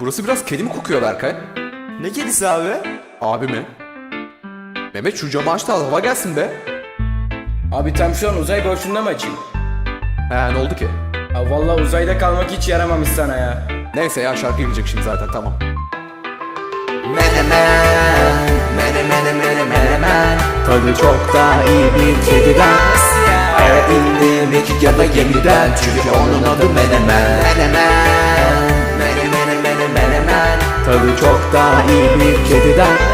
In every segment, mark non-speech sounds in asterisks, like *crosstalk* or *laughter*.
Burası biraz kedi mi kokuyor Berkay? Ne kedisi abi? Abi mi? Mehmet şu camı aç da hava gelsin be. Abi tam şu an uzay boşluğunda mı açayım? He ne oldu ki? Abi vallahi uzayda kalmak hiç yaramamış sana ya. Neyse ya şarkı girecek şimdi zaten tamam. Menemen, menemen, menemen, menemen Tadı çok daha iyi bir kediden Aya indim iki ya da gemiden Çünkü onun adı menemen. Menemen, menemen, menemen, menemen. Tadı çok daha iyi bir kediden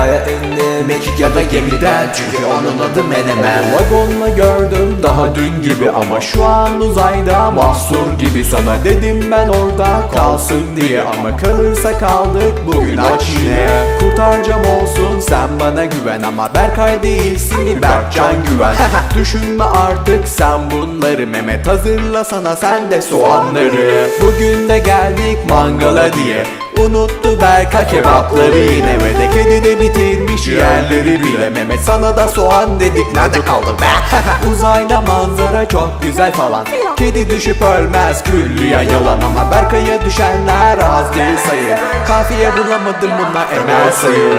Aya indim iki ya da gemiden. Çünkü onun adı menemen. Vagonla gördüm daha dün gibi Ama şu an uzayda mahsur gibi. Sana dedim ben orada kalsın diye Ama kalırsa kaldık bugün aç yine. Kurtaracağım olsun sen bana güven Ama Berkay değilsin Berkcan güven. *laughs* Düşünme artık sen bunları Mehmet hazırla sana sen de soğanları. Bugün de geldik mangala diye Unuttu Berkay kebapları. Yine Ve de kedi de bitirmiş yerleri bile. Mehmet sana da soğan dedik. Nerede kaldı be? *laughs* Uzayda manzara çok güzel falan. Kedi düşüp ölmez küllüye yalan. Ama Berkay'a düşenler az değil sayı. Kafiye bulamadım buna emel sayı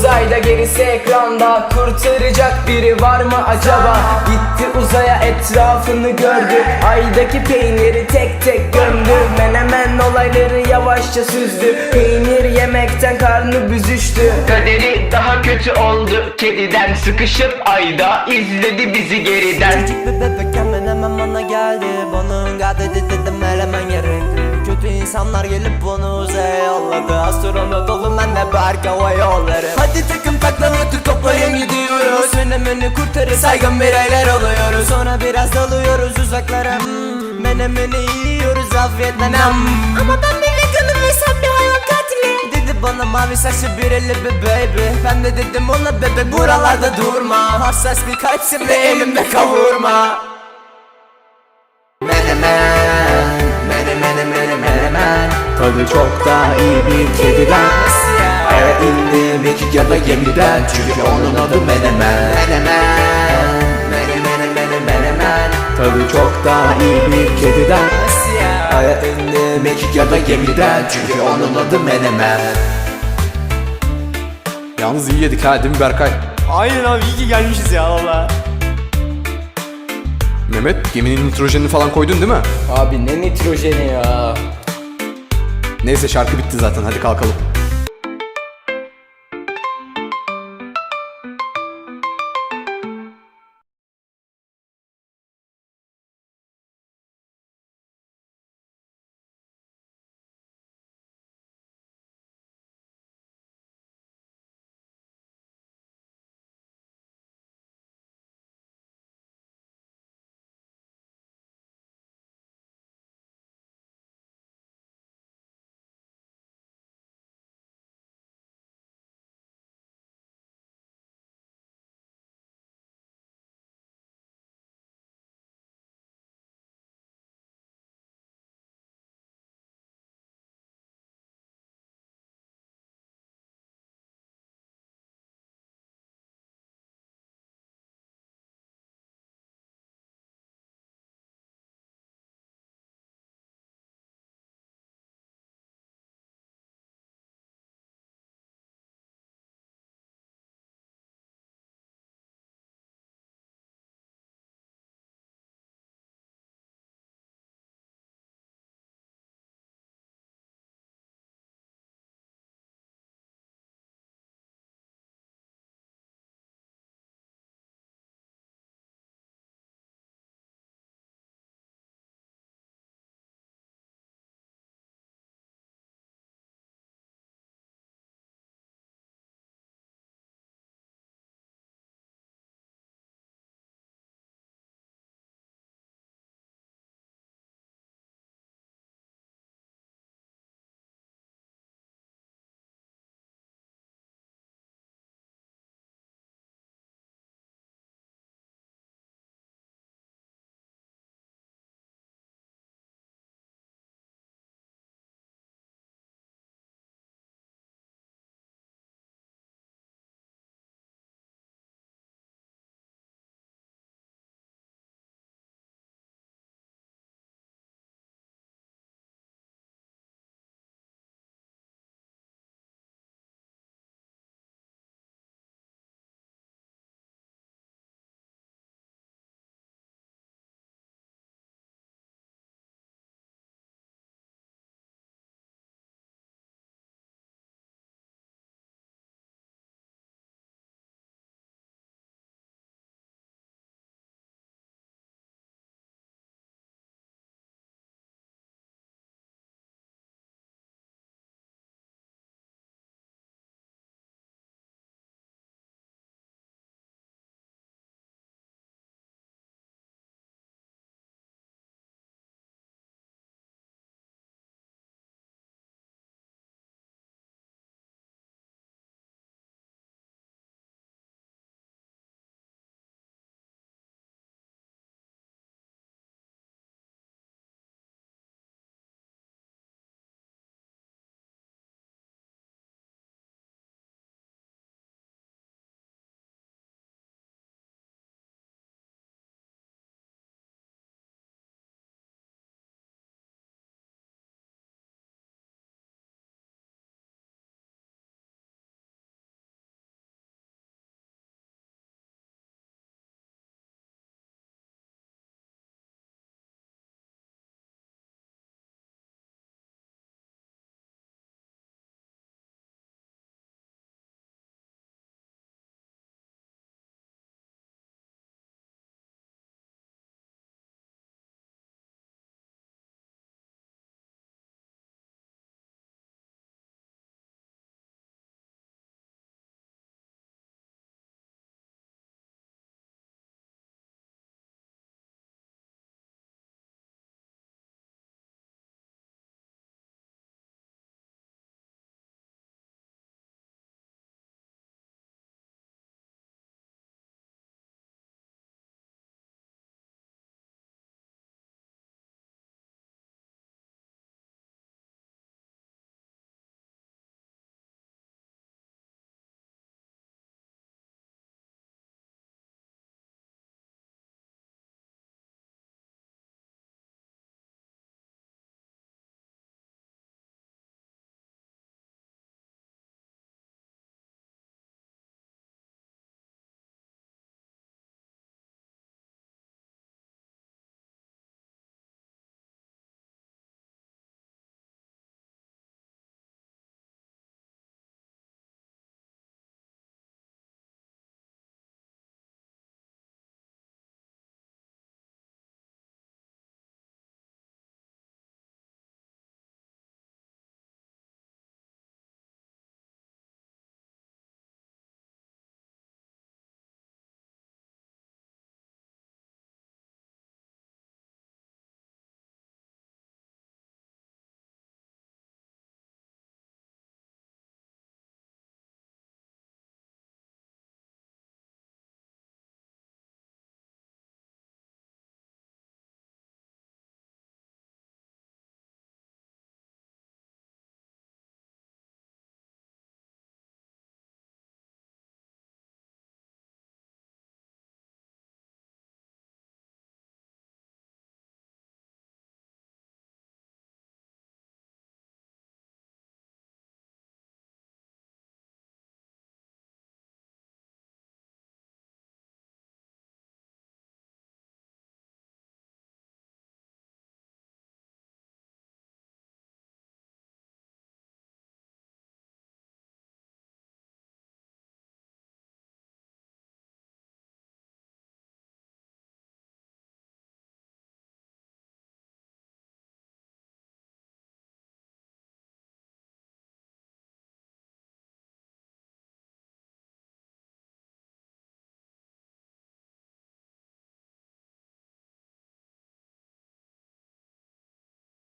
uzayda gerisi ekranda. Kurtaracak biri var mı acaba? Gitti uzaya etrafını gördü. Aydaki peyniri tek tek gömdü. Menemen olayları yavaşça süzdü. Peynir yemekten karnı büzüştü. Kaderi daha kötü oldu. Kediden sıkışıp ayda izledi bizi geriden. Küçük bir bebekken ben hemen bana geldi. Bunu gadı dedim elemen gerekli Kötü insanlar gelip bunu uzaya yolladı. Astronot olun ben de Berk Hava Yolları Hadi takım taklanatı toplayın gidiyoruz Menemeni kurtarır saygın bireyler oluyoruz. Sonra biraz dalıyoruz uzaklara. Hmm, Menemeni yiyoruz afiyetle nam. Ama ben bir veganım ve sen bir hayvan katili Dedi bana mavi saçlı bir elli bir baby. Ben de dedim ona bebek buralarda durma. Hassas bir kalpsin ve elimde kavurma. Menemen, menemen, menemen, menemen. Tadı çok daha iyi bir kediden Aya indim iki ya da gemiden Çünkü onun adı menemen Menemen, menemen, menemen, menemen Tadı çok daha iyi bir kediden Aya indim iki ya da gemiden Çünkü onun adı menemen Yalnız iyi yedik ha değil mi Berkay? Aynen abi iyi ki gelmişiz ya valla Mehmet geminin nitrojenini falan koydun değil mi? Abi ne nitrojeni ya. Neyse şarkı bitti zaten hadi kalkalım.